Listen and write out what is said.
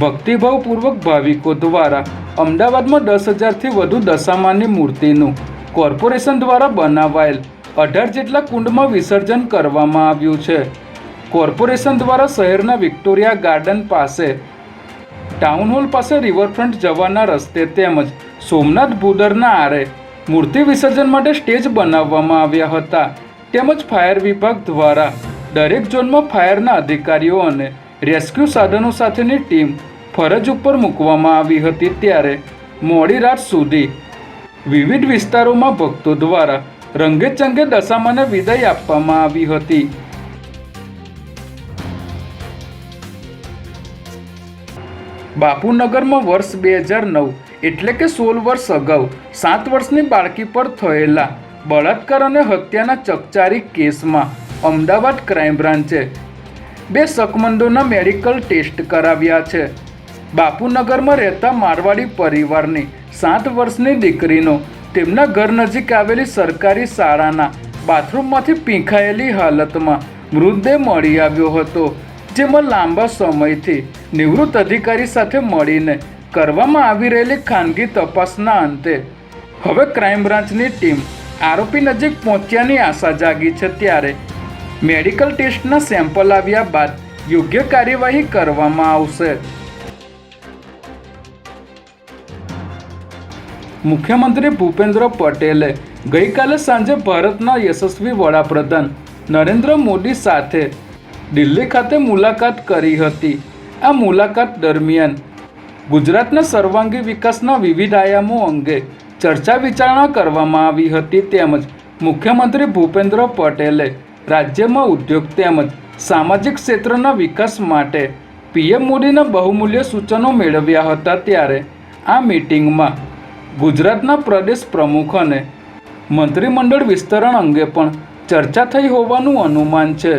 ભક્તિભાવપૂર્વક ભાવિકો દ્વારા અમદાવાદમાં દસ હજારથી વધુ દશામાની મૂર્તિનું કોર્પોરેશન દ્વારા બનાવાયેલ અઢાર જેટલા કુંડમાં વિસર્જન કરવામાં આવ્યું છે. કોર્પોરેશન દ્વારા શહેરના વિક્ટોરિયા ગાર્ડન પાસે, ટાઉન હોલ પાસે રિવરફ્રન્ટ જવાના રસ્તે તેમજ સોમનાથ ભૂદરના આરે મૂર્તિ વિસર્જન માટે સ્ટેજ બનાવવામાં આવ્યા હતા. તેમજ ફાયર વિભાગ દ્વારા દરેક ઝોનમાં ફાયરના અધિકારીઓ અને રેસ્ક્યુ સાધનો સાથેની ટીમ ફરજ ઉપર મૂકવામાં આવી હતી ત્યારે મોડી રાત સુધી વિવિધ વિસ્તારોમાં ભક્તો દ્વારા રંગેચંગે દશામાને વિદાય આપવામાં આવી હતી. બાપુનગરમાં વર્ષ બે હજાર નવ એટલે કે સોળ વર્ષ અગાઉ સાત વર્ષની બાળકી પર થયેલા બળાત્કાર અને હત્યાના ચકચારી કેસમાં અમદાવાદ ક્રાઇમ બ્રાન્ચે બે શકમંદોના મેડિકલ ટેસ્ટ કરાવ્યા છે. બાપુનગરમાં રહેતા મારવાડી પરિવારની સાત વર્ષની દીકરીનો તેમના ઘર નજીક આવેલી સરકારી શાળાના બાથરૂમમાંથી પીંખાયેલી હાલતમાં મૃતદેહ મળી આવ્યો હતો, જેમાં લાંબા સમયથી નિવૃત્ત અધિકારી સાથે મળીને કરવામાં આવી રહેલી ખાનગી તપાસના અંતે હવે ક્રાઇમ બ્રાન્ચની ટીમ આરોપી નજીક પહોંચ્યાની આશા જાગી છે ત્યારે મેડિકલ ટેસ્ટના સેમ્પલ આવ્યા બાદ યોગ્ય કાર્યવાહી કરવામાં આવશે. મુખ્યમંત્રી ભૂપેન્દ્ર પટેલે ગઈકાલે સાંજે ભારતના યશસ્વી વડાપ્રધાન નરેન્દ્ર મોદી સાથે દિલ્હી ખાતે મુલાકાત કરી હતી. આ મુલાકાત દરમિયાન ગુજરાતના સર્વાંગી વિકાસના વિવિધ આયામો અંગે ચર્ચા વિચારણા કરવામાં આવી હતી તેમજ મુખ્યમંત્રી ભૂપેન્દ્ર પટેલે રાજ્યમાં ઉદ્યોગ તેમજ સામાજિક ક્ષેત્રના વિકાસ માટે પીએમ મોદીના બહુમૂલ્ય સૂચનો મેળવ્યા હતા ત્યારે આ મીટિંગમાં ગુજરાતના પ્રદેશ પ્રમુખ અને મંત્રીમંડળ વિસ્તરણ અંગે પણ ચર્ચા થઈ હોવાનું અનુમાન છે.